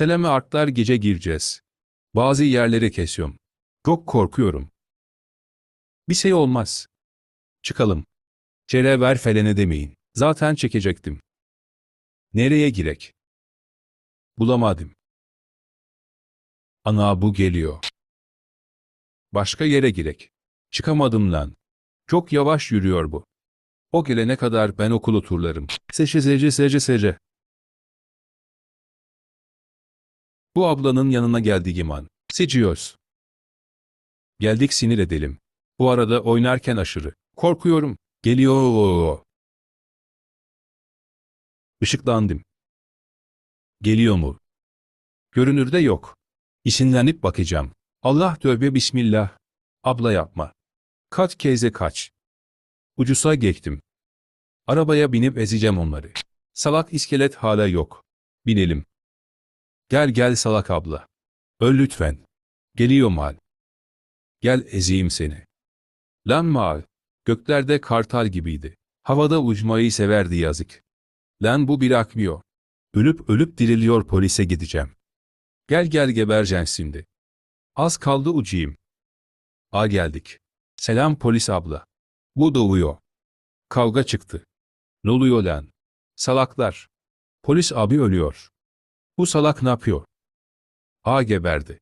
Seleme artlar gece gireceğiz. Bazı yerleri kesiyorum. Çok korkuyorum. Bir şey olmaz. Çıkalım. Cere ver felene demeyin. Zaten çekecektim. Nereye girek? Bulamadım. Ana bu geliyor. Başka yere girek. Çıkamadım lan. Çok yavaş yürüyor bu. O gelene kadar ben okulu turlarım. Seçe seçe seçe seçe. Bu ablanın yanına geldi Giman. Seçiyoruz. Geldik sinir edelim. Bu arada oynarken aşırı. Korkuyorum. Geliyor. Işıklandım. Geliyor mu? Görünürde yok. İşinlenip bakacağım. Allah tövbe bismillah. Abla yapma. Kaç keze kaç. Ucusa geçtim. Arabaya binip ezeceğim onları. Salak iskelet hala yok. Binelim. Gel gel salak abla. Öl lütfen. Geliyor mal. Gel ezeyim seni. Lan mal. Göklerde kartal gibiydi. Havada uçmayı severdi yazık. Lan bu bırakmıyor. Ölüp ölüp diriliyor polise gideceğim. Gel gel geberceksin şimdi. Az kaldı uçayım. A geldik. Selam polis abla. Bu doğuyor. Kavga çıktı. Ne oluyor lan? Salaklar. Polis abi ölüyor. Bu salak ne yapıyor? A geberdi.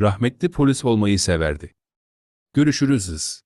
Rahmetli polis olmayı severdi. Görüşürüz.